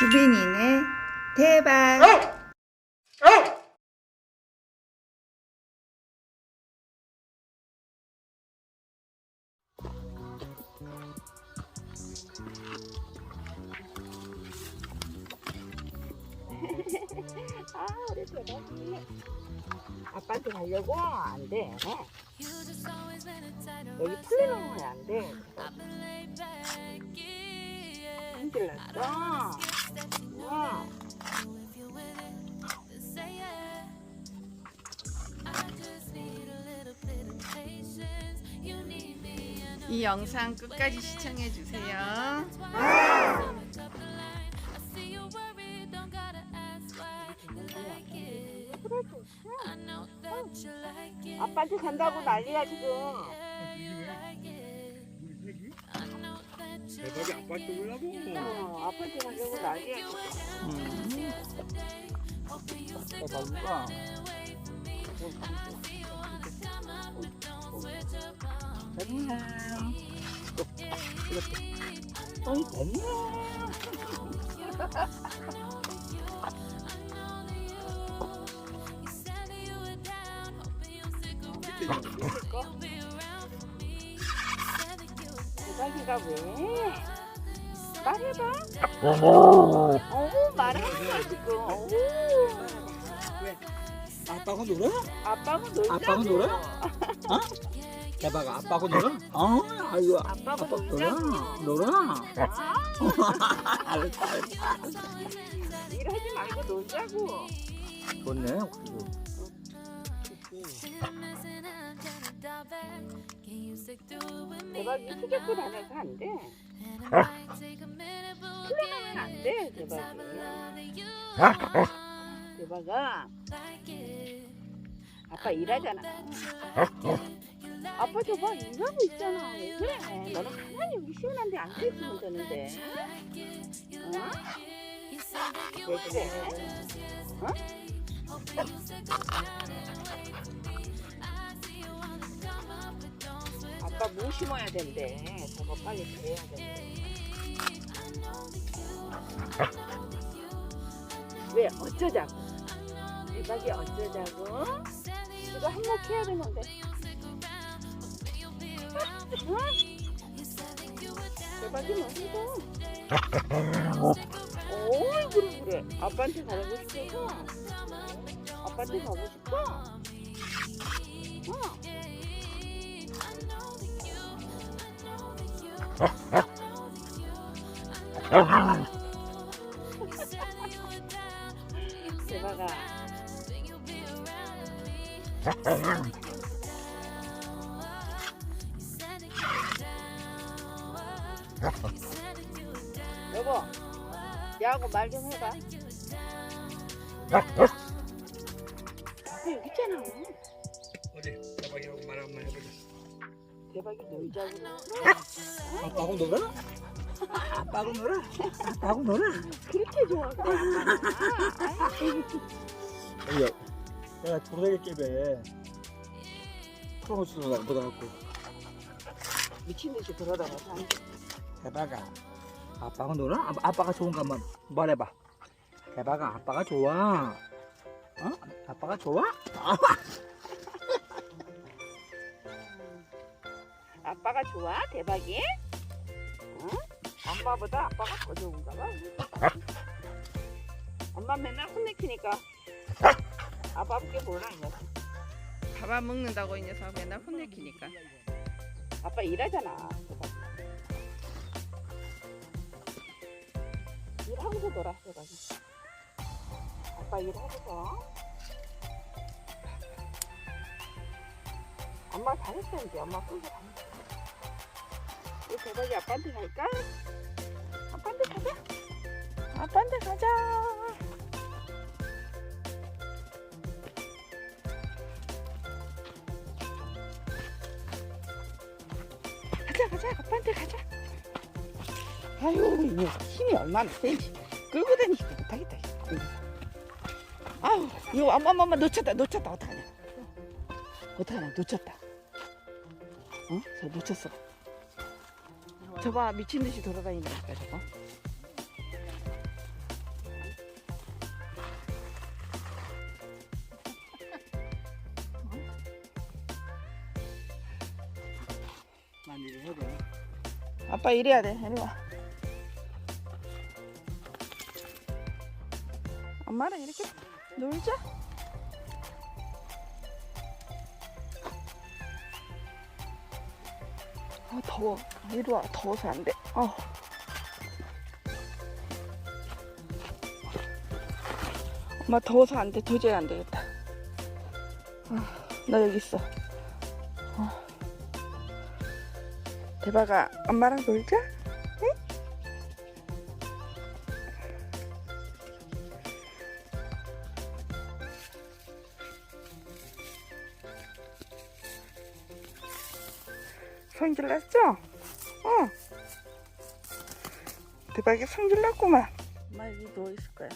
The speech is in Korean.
수빈이네 대박. 아, 우리 대박이. 아빠한테 가려고? 안 돼. 여기 풀려놓으면 안 돼. 힘들었어. 와. 이 영상 끝까지 시청해 주세요. 아빠한테 간다고 난리야, 지금. 대박이 아빠 쪽으려고 어, 아빠한테 가려고 난리야, 지금. 대박이가 뱀이야. 어이, 뱀이 왜? 말해봐. 어우, 말하는 거야, 지금. 어우. 아빠가 놀아? 아빠가 놀자. 아빠가 놀아? 어? 대박아 아빠가 놀아? 어 아이고 아빠가 아빠 놀자. 놀아 놀아 알았어 일하지 말고 놀자고. 좋네 대박이 수족구 다녀서 안 돼. 풀려나면 안 돼, 대박이. 대박아. 아빠 일하잖아. 아빠 저봐 일하고 있잖아. 왜 그래? 너는 가만히 여기 시원한데 앉아 있으면 되는데. 어? 왜 그래? 어? 아빠 뭐 심어야 된대. 저거 빨리 돼야 된대. 왜 어쩌자고? 대박이 어쩌자고? 이거 한몫해야 되는데. 응? 대박이 너무 어이 그래 그래. 아빠한테 가고 싶어서. 아빠한테 가고 싶어. 어. 대박아. 여보, 야하고 말 좀 해봐. 아, 여기 있잖아. 대박이 놀자고. 아빠하고 놀아? 아빠하고 놀아? 아빠하고 놀아? 그렇게 좋아. 그래. 아니요 내가 도라게 깨배 프로모션을 못 하고 미친 듯이 돌아다녀. 대박아 아빠가 놀아? 아빠, 아빠가 좋은가 한번 말해봐 대박아 아빠가 좋아 어? 아빠가 좋아? 아빠가 좋아? 대박이? 응? 엄마보다 아빠가 더 좋은가 봐. 엄마 맨날 혼내키니까 아빠밖에 몰라 이 녀석. 밥안 먹는다고 이 녀석 맨날 혼내키니까. 아빠 일하잖아. 대박이. 일하고서 놀아 대박이. 아빠 일하고서. 엄마 잘했어 이제 엄마 끌고 다녔어. 대박이 아빠한테 갈까? 아빠한테 가자. 아빠한테 가자. 가자 가자 아빠한테 가자. 아유 이 녀석 힘이 얼마나 세지. 끌고 다니지도 못하겠다. 아우 이거 엄마 엄마 놓쳤다 놓쳤다 어떡하냐. 어떡하냐 놓쳤다. 어? 저 놓쳤어. 저봐 미친 듯이 돌아다닌다니까 저거. 난 이래 해야 아빠 이래야 돼. 이리 와. 엄마랑 이렇게 놀자. 아 더워. 이리 와. 더워서 안 돼. 어. 엄마 더워서 안 돼. 도저히 안 되겠다. 아, 나 여기 있어. 어. 대박아, 엄마랑 놀자. 성질 났죠? 어. 대박이 성질 났구만. 엄마 여기 있을 거야.